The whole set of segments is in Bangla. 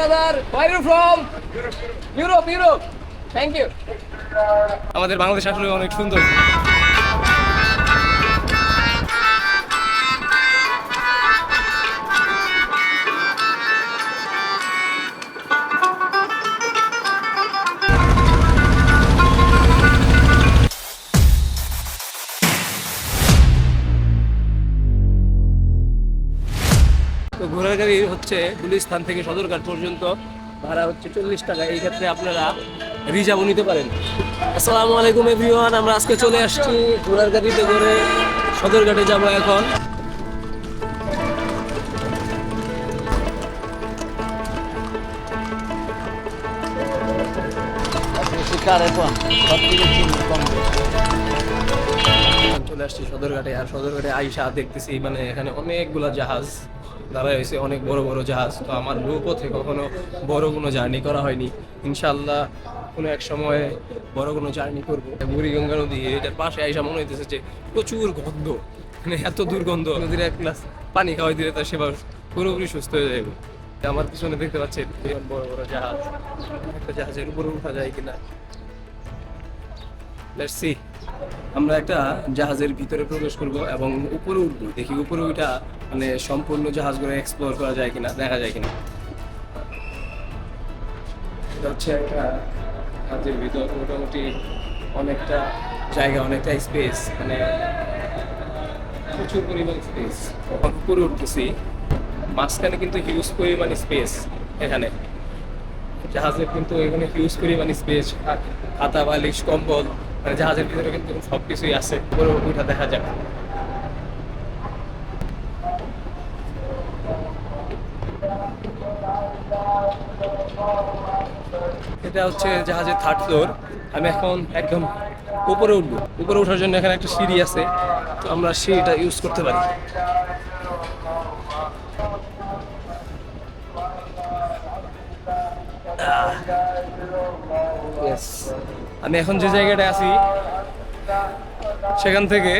Brother where you Europe Europe. Thank you আমাদের বাংলাদেশ আসলে অনেক সুন্দর। তো ঘোড়ার গাড়ি হচ্ছে গুলিস্থান থেকে সদরঘাট পর্যন্ত। ভাড়া হচ্ছে চল্লিশ টাকা। এই ক্ষেত্রে আপনারা রিজার্ভও নিতে পারেন। আসসালামু আলাইকুম এভরিওয়ান। আমরা আজকে চলে আসছি ঘোড়ার গাড়িতে করে সদরঘাটে যাব এখন। চলে আসছি সদরঘাটে। আর সদরঘাটে আইসা দেখতেছি মানে এখানে অনেকগুলা জাহাজ। দাঁড়ায় হয়েছে অনেক বড় বড় জাহাজ। তো আমার নৌপথে কখনো বড় কোনো জার্নি করা হয়নি। ইনশাল্লাহ কোনো এক সময় বড় কোনো জার্নি করব। বুড়িগঙ্গা নদী, এটার পাশে আইসা মনে হইতেছে যে প্রচুর গন্ধ। মানে এত দুর্গন্ধ। নদীর এক গ্লাস পানি খাওয়াই দিলে তার সেবা পুরোপুরি সুস্থ হয়ে যাবে। আমার পিছনে দেখতে পাচ্ছেন বড় বড় জাহাজ। একটা জাহাজের উপরে উঠা যায় কিনা? লেটস সি আমরা একটা জাহাজের ভিতরে প্রবেশ করব এবং উপরে উঠবো। দেখি উপরে ওইটা মানে সম্পূর্ণ জাহাজগুলো এক্সপ্লোর করা যায় কিনা, দেখা যায় কিনা। হচ্ছে একটা জাহাজের ভিতর, মোটামুটি অনেকটা জায়গা, অনেকটা স্পেস মানে প্রচুর পরিমাণ স্পেস উপরে উঠতেছি, মাঝখানে কিন্তু হিউজ পরিমাণ স্পেস এখানে। জাহাজের কিন্তু এখানে হিউজ পরিমাণ স্পেস খাতা বালিশ, কম্বল মানে জাহাজের ভিতরে কিন্তু সব কিছুই আছে। পুরো উঠা দেখা যাক। এটা হচ্ছে জাহাজের থার্ড ফ্লোর আমি এখন একদম উপরে উঠবো। উপরে ওঠার জন্য এখানে একটা সিঁড়ি আছে। তো আমরা সিঁড়িটা ইউজ করতে পারি। আমি এখন যে জায়গাটায় আছি, সেখান থেকে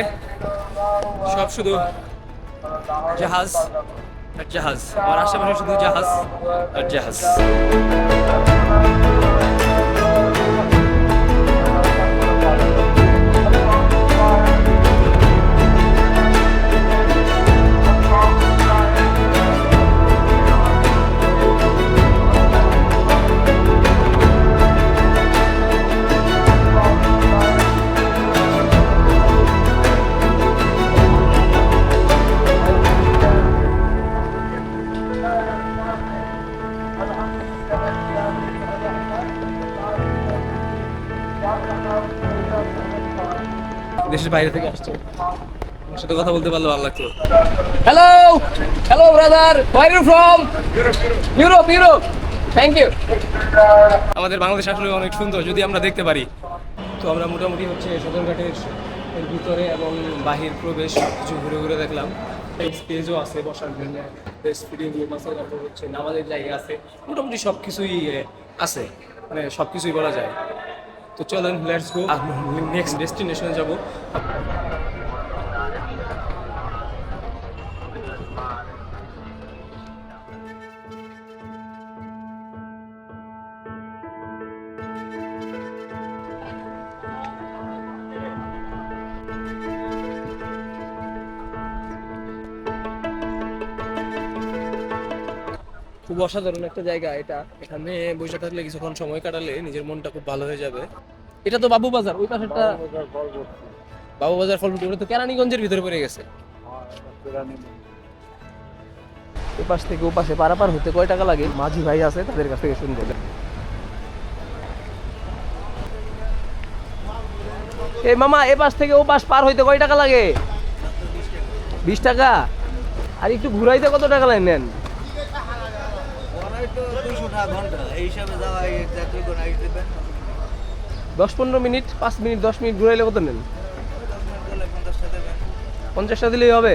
সব শুধু জাহাজ আর জাহাজ। আমার আশেপাশে শুধু জাহাজ আর জাহাজ। দেশের বাইরে থেকে আসছে। আমার সাথে কথা বলতে পারলে ভালো লাগতো। Hello hello brother you from Europe Europe thank you আমাদের বাংলাদেশ আসলে অনেক সুন্দর যদি আমরা দেখতে পারি। তো আমরা মোটামুটি হচ্ছে সদরঘাটের এর ভিতরে এবং বাহির প্রবেশ কিছু ঘুরে ঘুরে দেখলাম। স্টেজও আছে বসার জন্য। ফিডিং রুম আছে তারপর হচ্ছে নামাজের জায়গা আছে। মোটামুটি সব কিছুই আছে। মানে সব কিছুই বলা যায়। তো চলেন লেটস গো নেক্সট ডেস্টিনেশনে যাব। খুব অসাধারণ একটা জায়গা এটা। এখানে বসে থাকলে কিছুক্ষণ সময় কাটালে নিজের মনটা খুব ভালো হয়ে যাবে। এটা তো বাবু বাজার ওই পাশেরটা বাবু বাজার ফলফুটি ওটা তো কেরানীগঞ্জের ভিতরে পড়ে গেছে। এ পাশ থেকে ও পাশে পারাপার হতে কয় টাকা লাগে? মাঝি ভাই আছে তাদের কাছ থেকে শুনতে এই মামা এ পাশ থেকে ও পাশ পার হইতে কয় টাকা লাগে? বিশ টাকা? আর একটু ঘুরাইতে কত টাকা লাগে নেন? দশ পনেরো মিনিট পাঁচ মিনিট দশ মিনিট ঘুরাইলে কত নেন? পঞ্চাশটা দিলেই হবে।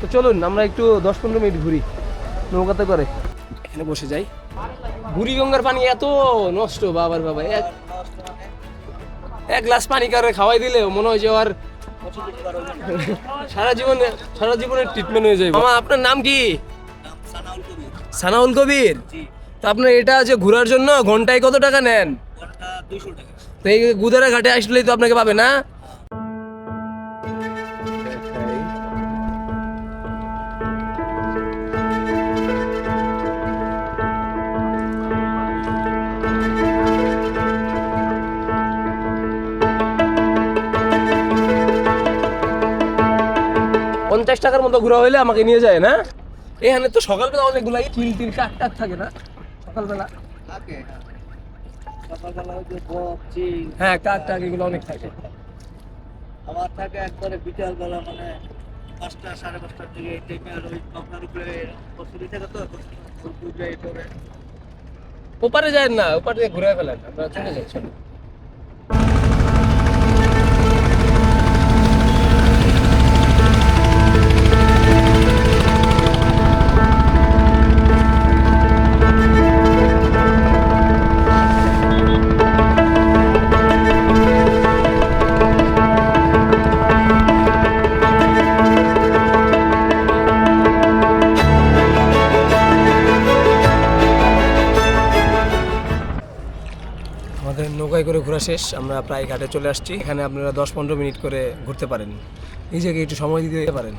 তো চলুন আমরা একটু দশ পনেরো মিনিট ঘুরি নৌকাতে করে। এখানে বসে যাই। বুড়িগঙ্গার পানি এত নষ্ট বাবার বাবা এক এক গ্লাস পানি কারে খাওয়াই দিলে মনে হয় যে আর সারা জীবনে সারা জীবনের ট্রিটমেন্ট হয়ে যায় মামা আপনার নাম কি? সানাউল কবির? তা আপনার এটা যে ঘোরার জন্য ঘন্টায় কত টাকা নেন? তো এই গুদারা ঘাটে আসলেই তো আপনাকে পাবে না? পঞ্চাশ টাকার মতো ঘোরা হইলে আমাকে নিয়ে যায় না? এখানে তো সকালবেলা অনেকগুলো তিল তিল কাক টাক থাকে না? সকালবেলা। থাকে সকালবেলা যে বক চিল হ্যাঁ কাক টাক এগুলো অনেক থাকে। আবার থাকে একবারে বিকালবেলা মানে পাঁচটা সাড়ে পাঁচটার দিকে এই টাইমে আর ওই নৌকার উপরে কচুরি থাকে তো ওপারে যায় না ওপারে ঘুরে ফেলেন আমরা চলে যাই আমাদের নৌকায় করে ঘোরা শেষ, আমরা প্রায় ঘাটে চলে আসছি। এখানে আপনারা দশ পনেরো মিনিট করে ঘুরতে পারেন। নিজেকে একটু সময় দিতে পারেন।